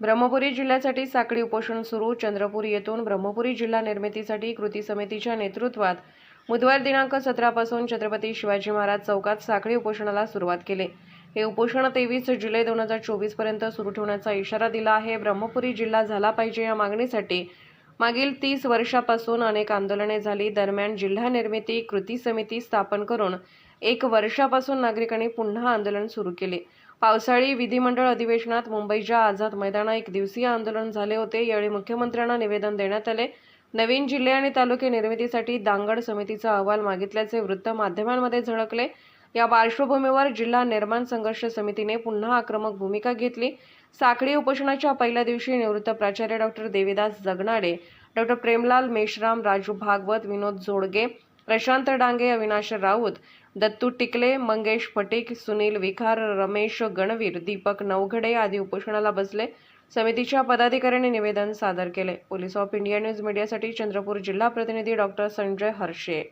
ब्रह्मपुरी जिल्ह्यासाठी साखळी उपोषण सुरू. चंद्रपूर येथून ब्रह्मपुरी जिल्हा निर्मितीसाठी कृती समितीच्या नेतृत्वात बुधवार दिनांक सतरापासून छत्रपती शिवाजी महाराज चौकात साखळी उपोषणाला सुरुवात केली. हे उपोषण तेवीस जुलै दोन हजार चोवीसपर्यंत सुरू ठेवण्याचा इशारा दिला आहे. ब्रह्मपुरी जिल्हा झाला पाहिजे या मागणीसाठी मागील तीस वर्षापासून अनेक आंदोलने झाली. दरम्यान जिल्हा निर्मिती कृती समिती स्थापन करून एक वर्षापासून नागरिकांनी पुन्हा आंदोलन सुरू केले. पावसाळी विधिमंडळ अधिवेशनात मुंबईच्या आझाद मैदानात एक दिवसीय आंदोलन झाले होते. यावेळी मुख्यमंत्र्यांना निवेदन देण्यात आले. नवीन जिल्हे आणि तालुके निर्मितीसाठी दांगड समितीचा अहवाल मागितल्याचे वृत्त माध्यमांमध्ये झळकले. या पार्श्वभूमीवर जिल्हा निर्माण संघर्ष समितीने पुन्हा आक्रमक भूमिका घेतली. साखळी उपोषणाच्या पहिल्या दिवशी निवृत्त प्राचार्य डॉक्टर देवीदास जगनाडे डॉक्टर प्रेमलाल मेश्राम राजू भागवत विनोद जोडगे प्रशांत डांगे अविनाश राऊत दत्तू टिकले मंगेश फटीक सुनील विखार रमेश गणवीर दीपक नवघडे आदी उपोषणाला बसले. समितीच्या पदाधिकाऱ्यांनी निवेदन सादर केले. पोलीस ऑफ इंडिया न्यूज मीडियासाठी चंद्रपूर जिल्हा प्रतिनिधी डॉक्टर संजय हर्षे.